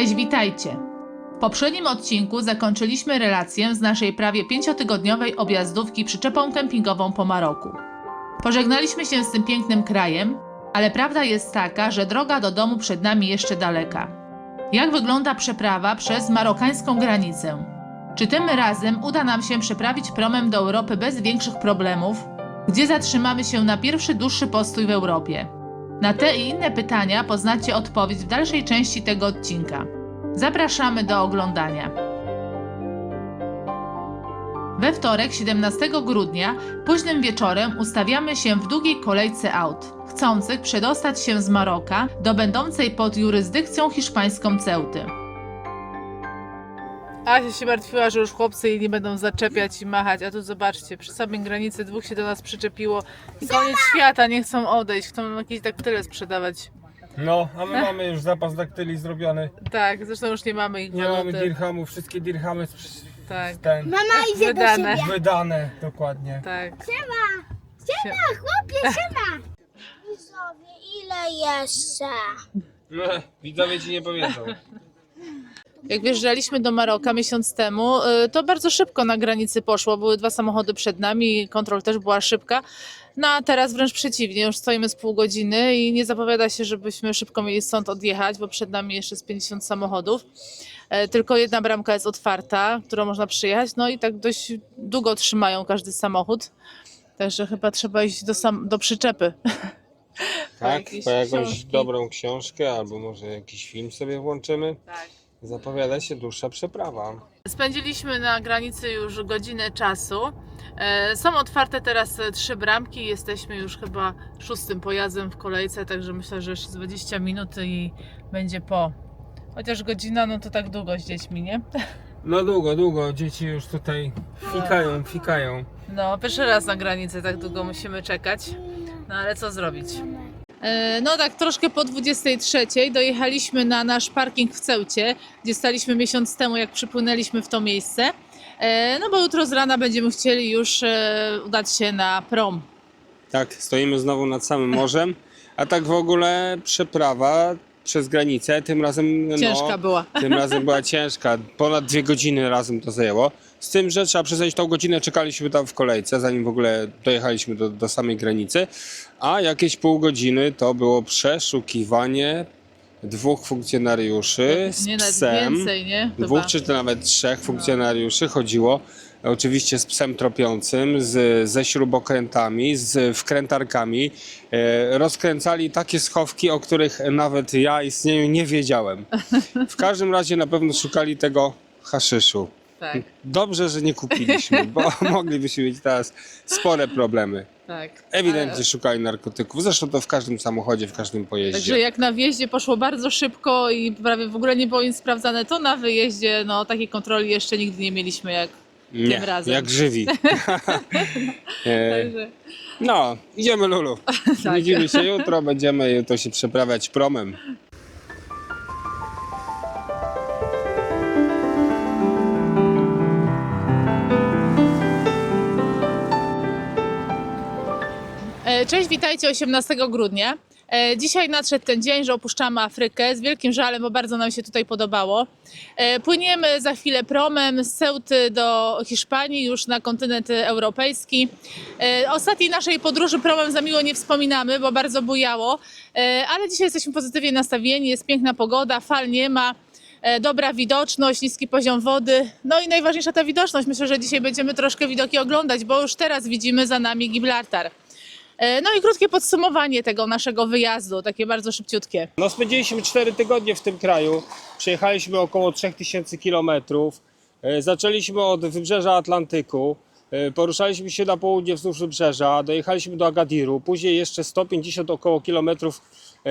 Cześć, witajcie! W poprzednim odcinku zakończyliśmy relację z naszej prawie pięciotygodniowej objazdówki przyczepą kempingową po Maroku. Pożegnaliśmy się z tym pięknym krajem, ale prawda jest taka, że droga do domu przed nami jeszcze daleka. Jak wygląda przeprawa przez marokańską granicę? Czy tym razem uda nam się przeprawić promem do Europy bez większych problemów? Gdzie zatrzymamy się na pierwszy dłuższy postój w Europie? Na te i inne pytania poznacie odpowiedź w dalszej części tego odcinka. Zapraszamy do oglądania. We wtorek, 17 grudnia, późnym wieczorem ustawiamy się w długiej kolejce aut, chcących przedostać się z Maroka do będącej pod jurysdykcją hiszpańską Ceuty. Asia się martwiła, że już chłopcy jej nie będą zaczepiać i machać, a tu zobaczcie, przy samej granicy dwóch się do nas przyczepiło i koniec świata, nie chcą odejść, chcą nam jakieś daktyle sprzedawać. No, a my mamy już zapas daktyli zrobiony. Tak, zresztą już nie mamy ich Nie mamy waluty. dirhamów, wszystkie dirhamy z, Tak, ten, Mama idzie Wydane. do siebie. wydane dokładnie. tak. Siema! Siema, chłopie, siema! Widzowie, ile jeszcze? Widzowie ci nie powiedzą. Jak wjeżdżaliśmy do Maroka miesiąc temu, y, to bardzo szybko na granicy poszło. Były dwa samochody przed nami, kontrol też była szybka. No a teraz wręcz przeciwnie, już stoimy z pół godziny i nie zapowiada się, żebyśmy szybko mieli stąd odjechać, bo przed nami jeszcze z 50 samochodów. E, Tylko jedna bramka jest otwarta, którą można przyjechać, no i tak dość długo trzymają każdy samochód. Także chyba trzeba iść do, sam, do przyczepy. Tak, po jakąś książki. dobrą książkę albo może jakiś film sobie włączymy. Tak. Zapowiada się dłuższa przeprawa. Spędziliśmy na granicy już godzinę czasu. E, Są otwarte teraz e, trzy bramki. Jesteśmy już chyba szóstym pojazdem w kolejce, także myślę, że jeszcze z 20 minut i będzie po. Chociaż godzina, no to tak długo z dziećmi, nie? No długo, długo, dzieci już tutaj fikają, fikają. No, pierwszy raz na granicy tak długo musimy czekać. No ale co zrobić? E, No tak, troszkę po 23 dojechaliśmy na nasz parking w Ceucie, gdzie staliśmy miesiąc temu, jak przypłynęliśmy w to miejsce. E, No bo jutro z rana będziemy chcieli już e, udać się na prom. Tak, stoimy znowu nad samym morzem, a tak w ogóle przeprawa przez granicę, tym razem no, Ciężka była. Tym razem była ciężka. Ponad dwie godziny razem to zajęło. Z tym, że trzeba przyznać, tą godzinę czekaliśmy tam w kolejce, zanim w ogóle dojechaliśmy do, do samej granicy. A jakieś pół godziny to było przeszukiwanie dwóch funkcjonariuszy z Nie, nawet psem. więcej, nie? Dwóch czy to nawet trzech funkcjonariuszy chodziło. Oczywiście z psem tropiącym, z, ze śrubokrętami, z wkrętarkami. E, rozkręcali takie schowki, o których nawet ja istnieniu nie wiedziałem. W każdym razie na pewno szukali tego haszyszu. Tak, Dobrze, że nie kupiliśmy, bo moglibyśmy mieć teraz spore problemy. tak. Ewidentnie szukali narkotyków. Zresztą to w każdym samochodzie, w każdym pojeździe. Także jak na wjeździe poszło bardzo szybko i prawie w ogóle nie było nic sprawdzane, to na wyjeździe no takiej kontroli jeszcze nigdy nie mieliśmy jak nie, tym razem. jak żywi. E, Także No, idziemy Lulu. Tak. Widzimy się jutro, będziemy jutro się przeprawiać promem. E, Cześć, witajcie 18 grudnia. E, Dzisiaj nadszedł ten dzień, że opuszczamy Afrykę z wielkim żalem, bo bardzo nam się tutaj podobało. E, Płyniemy za chwilę promem z Ceuty do Hiszpanii, już na kontynent europejski. E, Ostatniej naszej podróży promem za miło nie wspominamy, bo bardzo bujało, ale dzisiaj jesteśmy pozytywnie nastawieni, jest piękna pogoda, fal nie ma. Dobra widoczność, niski poziom wody. No i najważniejsza ta widoczność. Myślę, że dzisiaj będziemy troszkę widoki oglądać, bo już teraz widzimy za nami Gibraltar. E, No i krótkie podsumowanie tego naszego wyjazdu, takie bardzo szybciutkie. No spędziliśmy 4 tygodnie w tym kraju. Przejechaliśmy około 3000 kilometrów. E, Zaczęliśmy od wybrzeża Atlantyku. E, Poruszaliśmy się na południe wzdłuż wybrzeża, dojechaliśmy do Agadiru, później jeszcze 150 około kilometrów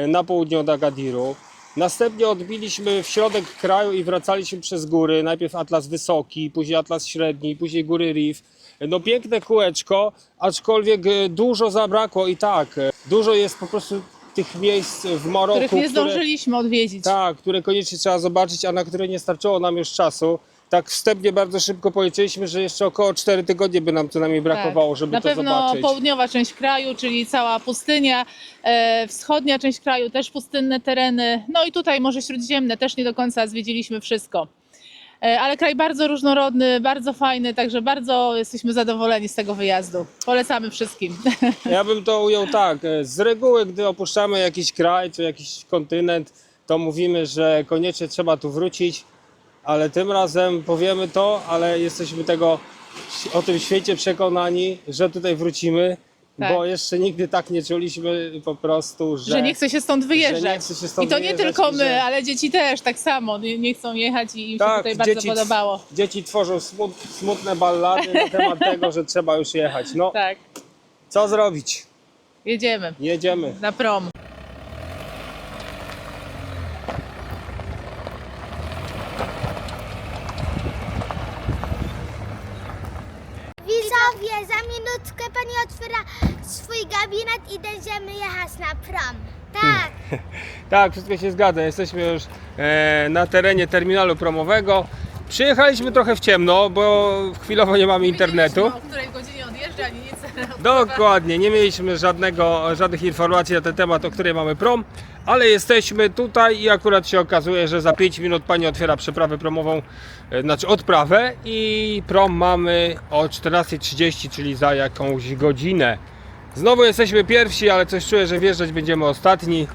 na południe od Agadiru. Następnie odbiliśmy w środek kraju i wracaliśmy przez góry. Najpierw Atlas Wysoki, później Atlas Średni, później Góry Rif. No piękne kółeczko, aczkolwiek e, dużo zabrakło i tak, e, dużo jest po prostu tych miejsc w Maroku, których nie które, zdążyliśmy odwiedzić. tak, które koniecznie trzeba zobaczyć, a na które nie starczyło nam już czasu. Tak wstępnie bardzo szybko policzyliśmy, że jeszcze około 4 tygodnie by nam co najmniej brakowało, żeby Tak. Na to pewno zobaczyć. południowa część kraju, czyli cała pustynia, e, wschodnia część kraju też pustynne tereny, no i tutaj Morze Śródziemne też nie do końca zwiedziliśmy wszystko. E, ale kraj bardzo różnorodny, bardzo fajny, także bardzo jesteśmy zadowoleni z tego wyjazdu. Polecamy wszystkim. Ja bym to ujął tak. e, Z reguły, gdy opuszczamy jakiś kraj czy jakiś kontynent, to mówimy, że koniecznie trzeba tu wrócić, ale tym razem powiemy to, ale jesteśmy tego o tym świecie przekonani, że tutaj wrócimy, Tak. bo jeszcze nigdy tak nie czuliśmy po prostu, że, że nie chce się stąd wyjeżdżać. się stąd I to nie tylko my, że- ale dzieci też tak samo nie, nie chcą jechać i im się Tak, tutaj bardzo dzieci- podobało. Dzieci tworzą smut, smutne ballady na temat tego, że trzeba już jechać. No, Tak, co zrobić? jedziemy Jedziemy. na prom. Widzowie, za minutkę pani otwiera swój gabinet i będziemy jechać na prom. Tak. Tak, wszystko się zgadza. Jesteśmy już e, na terenie terminalu promowego. Przyjechaliśmy trochę w ciemno, bo chwilowo nie mamy internetu. O której godzinie odjeżdża, ani nic. Dokładnie, nie mieliśmy żadnego, żadnych informacji na ten temat, o której mamy prom, ale jesteśmy tutaj i akurat się okazuje, że za 5 minut pani otwiera przeprawę promową, e, znaczy odprawę i prom mamy o 14.30, czyli za jakąś godzinę. Znowu jesteśmy pierwsi, ale coś czuję, że wjeżdżać będziemy ostatni,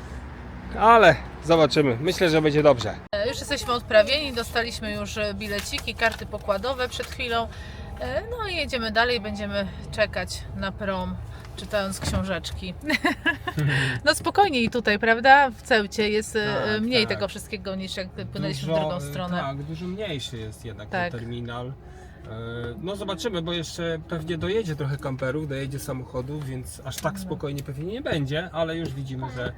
ale zobaczymy. Myślę, że będzie dobrze. E, Już jesteśmy odprawieni, dostaliśmy już e, bileciki, karty pokładowe przed chwilą. E, No i jedziemy dalej, będziemy czekać na prom, czytając książeczki. No spokojniej tutaj, prawda? W Ceucie jest Tak, mniej tak. tego wszystkiego niż jak płynęliśmy w drugą stronę. Tak, dużo mniejszy jest jednak Tak. ten terminal. E, No zobaczymy, bo jeszcze pewnie dojedzie trochę kamperów, dojedzie samochodów, więc aż tak spokojnie pewnie nie będzie, ale już widzimy, że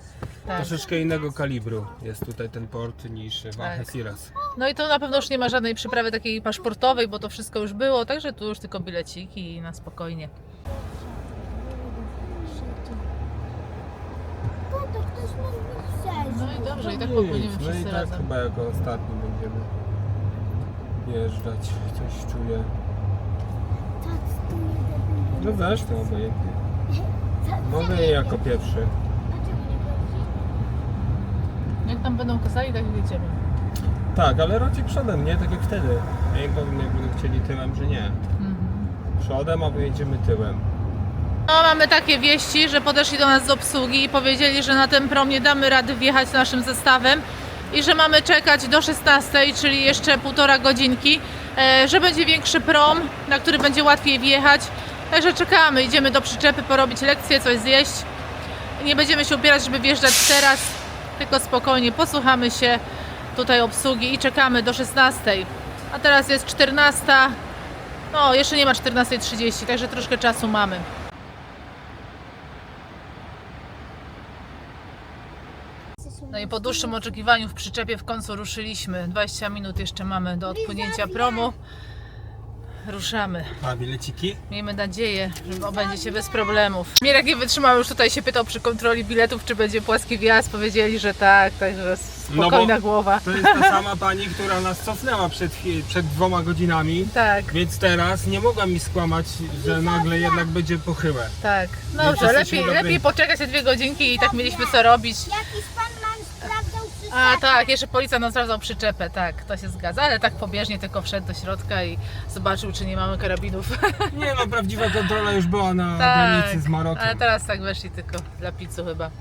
Tak. troszeczkę innego kalibru jest tutaj ten port niż w Tak. Algeciras. No i to na pewno już nie ma żadnej przyprawy takiej paszportowej, bo to wszystko już było, także tu już tylko bileciki i na spokojnie. Tato, ktoś mógł No i dobrze, i tak popłyniemy No i wszyscy tak razem. chyba jako ostatni będziemy jeżdżać, coś czuję. Tak, tu No zresztą obojętnie. debil. Mogę je jako pierwszy. Jak tam będą kazali, tak jedziemy. Tak, ale raczej przodem, nie? Tak jak wtedy. Ja im powiem, jak będą chcieli tyłem, że nie. Mhm. Przodem, a pojedziemy tyłem. No, mamy takie wieści, że podeszli do nas z obsługi i powiedzieli, że na ten prom nie damy rady wjechać naszym zestawem i że mamy czekać do 16, czyli jeszcze półtora godzinki, e, że będzie większy prom, na który będzie łatwiej wjechać. Także czekamy, idziemy do przyczepy porobić lekcję, coś zjeść. Nie będziemy się upierać, żeby wjeżdżać teraz, tylko spokojnie posłuchamy się tutaj obsługi i czekamy do 16. A teraz jest 14. No, jeszcze nie ma 14.30, także troszkę czasu mamy. No i po dłuższym oczekiwaniu w przyczepie w końcu ruszyliśmy. 20 minut jeszcze mamy do odpłynięcia promu. Ruszamy. A bileciki? Miejmy nadzieję, że obędzie się bez problemów. Mirek nie wytrzymał, już tutaj się pytał przy kontroli biletów, czy będzie płaski wjazd. Powiedzieli, że tak, także spokojna No głowa. To jest ta sama pani, która nas cofnęła przed, przed dwoma godzinami. Tak, Więc teraz nie mogła mi skłamać, że nagle jednak będzie pochyłe. tak. Więc Dobrze, lepiej, lepiej poczekać te dwie godzinki i tak mieliśmy co robić. Jakiś pan. A tak, jeszcze policja nam sprawdzał przyczepę, tak, to się zgadza, ale tak pobieżnie tylko wszedł do środka i zobaczył, czy nie mamy karabinów. Nie no, prawdziwa kontrola już była na Tak, granicy z Marokiem. Ale teraz tak weszli tylko dla pizzu chyba.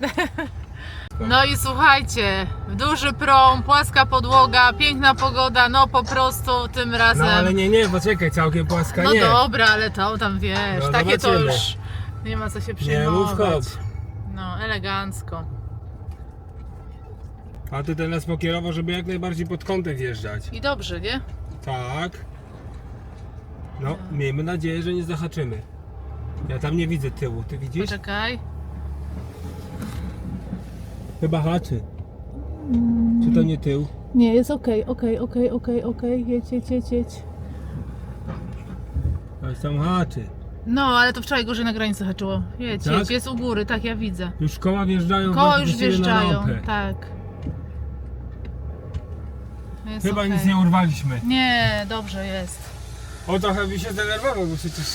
No i słuchajcie, duży prom, płaska podłoga, piękna pogoda, no po prostu tym razem. No ale nie, nie, poczekaj, całkiem płaska no nie. dobra, ale to tam wiesz, No, takie to zobaczymy. już nie ma co się Nie mów przejmować. hop. No, elegancko. A ty teraz pokierował, żeby jak najbardziej pod kątem wjeżdżać. I dobrze, nie? Tak. No, miejmy nadzieję, że nie zahaczymy. Ja tam nie widzę tyłu, ty widzisz? Poczekaj. Chyba haczy. Czy to nie tył? Nie, jest okej, okej, okej, okej, okej, jedź, jedź, jedź, jedź. Coś tam haczy. No, ale to wczoraj gorzej na granicy haczyło. Jedź, Tak? jedź, jest u góry, tak ja widzę. Już koła wjeżdżają Koła już wjeżdżają, tak. Jest Chyba okej. nic nie urwaliśmy. Nie, dobrze jest. O trochę by się zdenerwował, bo przecież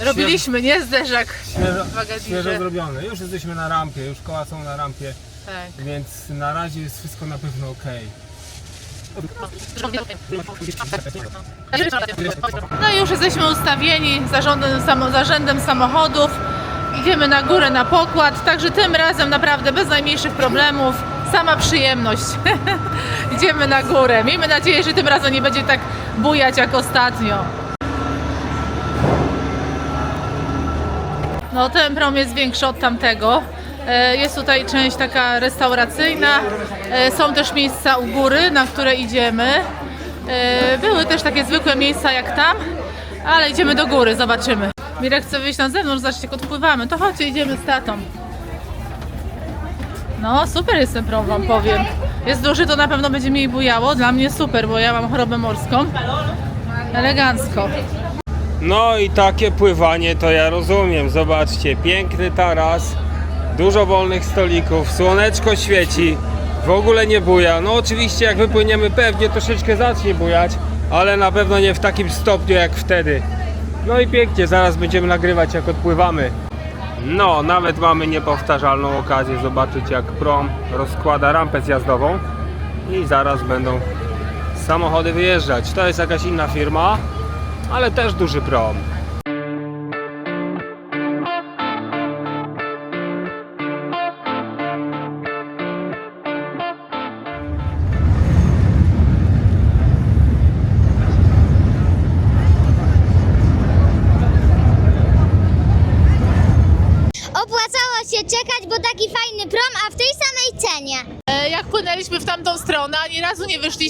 Robiliśmy, nie zderzak. świeżo, w świeżo zrobione. Już jesteśmy na rampie, już koła są na rampie, Tak. więc na razie jest wszystko na pewno ok. No i już jesteśmy ustawieni zarządem, samo, zarządem samochodów. Idziemy na górę na pokład, także tym razem naprawdę bez najmniejszych problemów. Sama przyjemność. Idziemy na górę. Miejmy nadzieję, że tym razem nie będzie tak bujać jak ostatnio. No ten prom jest większy od tamtego. E, Jest tutaj część taka restauracyjna. E, Są też miejsca u góry, na które idziemy. E, Były też takie zwykłe miejsca jak tam, ale idziemy do góry, zobaczymy. Mirek chce wyjść na zewnątrz, zobaczcie jak odpływamy. To chodźcie, idziemy z tatą. No super jest ten prom, wam powiem. Jest duży, to na pewno będzie mniej bujało. Dla mnie super, bo ja mam chorobę morską. Elegancko. No i takie pływanie to ja rozumiem. Zobaczcie, piękny taras, dużo wolnych stolików, słoneczko świeci, w ogóle nie buja. No oczywiście jak wypłyniemy pewnie troszeczkę zacznie bujać, ale na pewno nie w takim stopniu jak wtedy. No i pięknie, zaraz będziemy nagrywać jak odpływamy. No, nawet mamy niepowtarzalną okazję zobaczyć jak prom rozkłada rampę zjazdową i zaraz będą samochody wyjeżdżać. To jest jakaś inna firma, ale też duży prom.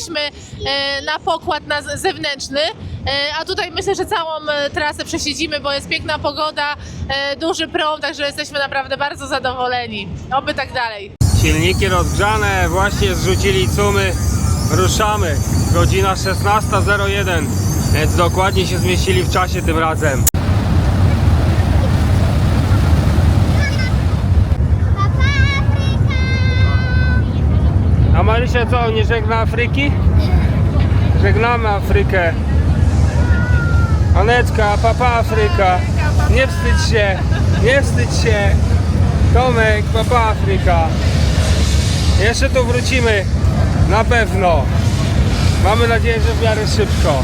Wyszliśmy e, na pokład na zewnętrzny, e, a tutaj myślę, że całą e, trasę przesiedzimy, bo jest piękna pogoda, duży prom, także jesteśmy naprawdę bardzo zadowoleni. Oby tak dalej. Silniki rozgrzane, właśnie zrzucili cumy, ruszamy. Godzina 16.01, więc dokładnie się zmieścili w czasie tym razem. Papa Afryka! A Marysia co, nie żegna Afryki? Żegnamy Afrykę. Aneczka, papa Afryka. Nie wstydź się, nie wstydź się. Tomek, papa Afryka. Jeszcze tu wrócimy, na pewno. Mamy nadzieję, że w miarę szybko.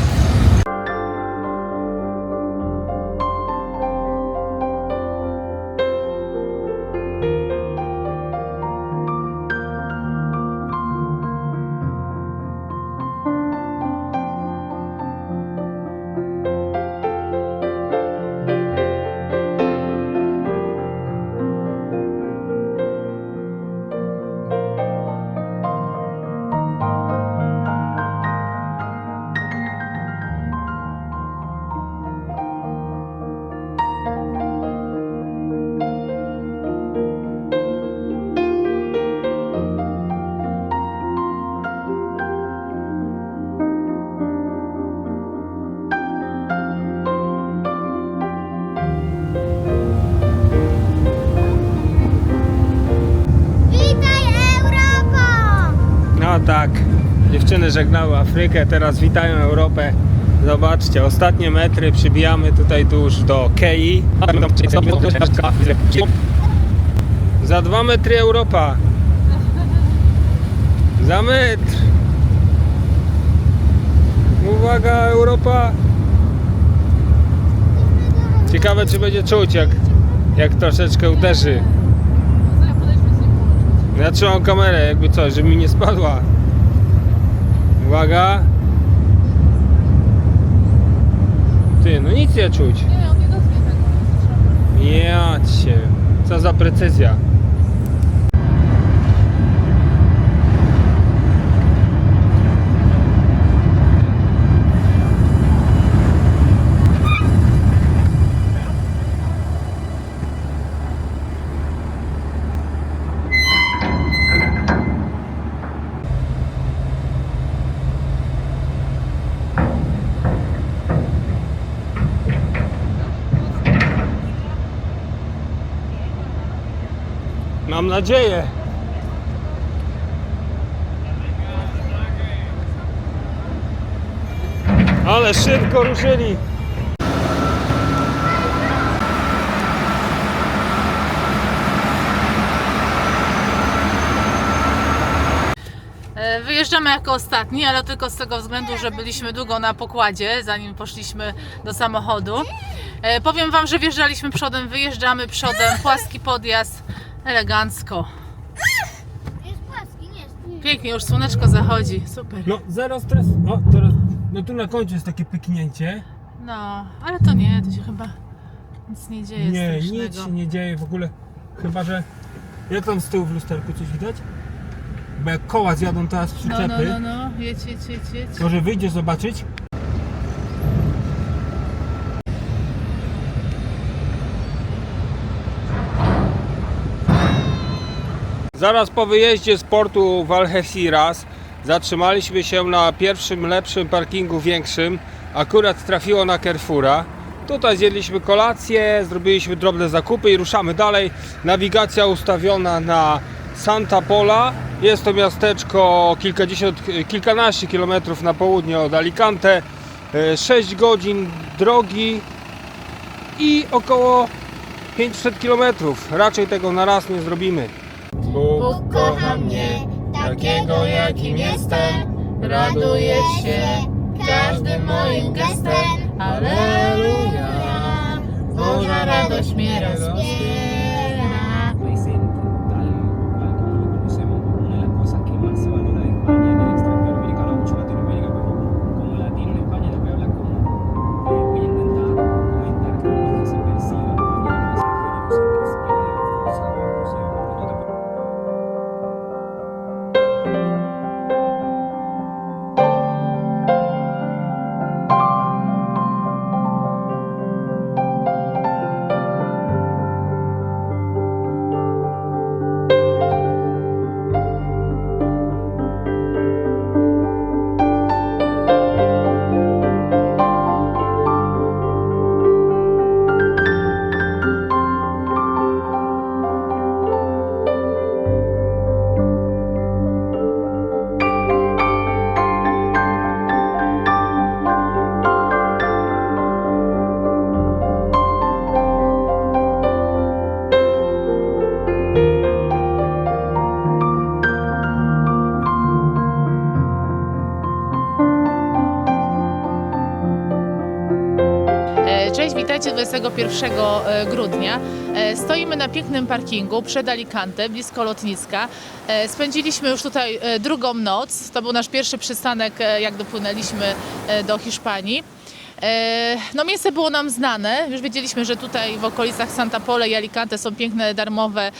No tak, dziewczyny żegnały Afrykę, teraz witają Europę. Zobaczcie, ostatnie metry przybijamy tutaj tuż do Kei. Za dwa metry Europa. Za metr. Uwaga, Europa. Ciekawe, czy będzie czuć, jak, jak troszeczkę uderzy. Ja trzymam kamerę, jakby coś, żeby mi nie spadła. Uwaga. Ty, no nic nie czuć. Nie, on nie dotknie tego. Ja cię. Co za precyzja. Mam nadzieję. Ale szybko ruszyli. E, Wyjeżdżamy jako ostatni, ale tylko z tego względu, że byliśmy długo na pokładzie, zanim poszliśmy do samochodu. E, Powiem Wam, że wjeżdżaliśmy przodem, wyjeżdżamy przodem, płaski podjazd, elegancko. Jest płaski, nie jest. Pięknie, już słoneczko zachodzi, super. No zero stresu. O, teraz, no tu na końcu jest takie pyknięcie. No, ale to nie, to się chyba nic nie dzieje Nie, strasznego. nic się nie dzieje w ogóle. Chyba, że... Jak tam z tyłu w lusterku coś widać? Bo jak koła zjadą teraz No, no, przyczepy, no, no, jedź, jedź, jedź, jedź. może wyjdzie zobaczyć? Zaraz po wyjeździe z portu w Algeciras zatrzymaliśmy się na pierwszym lepszym parkingu większym. Akurat trafiło na Carrefoura. Tutaj zjedliśmy kolację, zrobiliśmy drobne zakupy i ruszamy dalej. Nawigacja ustawiona na Santa Pola. Jest to miasteczko kilkadziesiąt, kilkanaście kilometrów na południe od Alicante. 6 godzin drogi i około 500 kilometrów. Raczej tego na raz nie zrobimy. Bóg kocha mnie, takiego jakim jestem. Raduję się każdym moim gestem. Alleluja, Boża radość mnie rozpiera. 21 e, grudnia. E, Stoimy na pięknym parkingu przed Alicante, blisko lotniska. E, Spędziliśmy już tutaj drugą noc. To był nasz pierwszy przystanek, jak dopłynęliśmy do Hiszpanii. No miejsce było nam znane, już wiedzieliśmy, że tutaj w okolicach Santa Pole i Alicante są piękne darmowe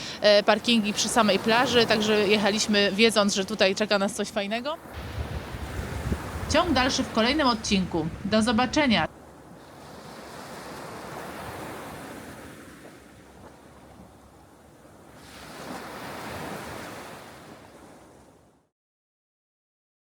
parkingi przy samej plaży, także jechaliśmy wiedząc, że tutaj czeka nas coś fajnego. Ciąg dalszy w kolejnym odcinku. Do zobaczenia.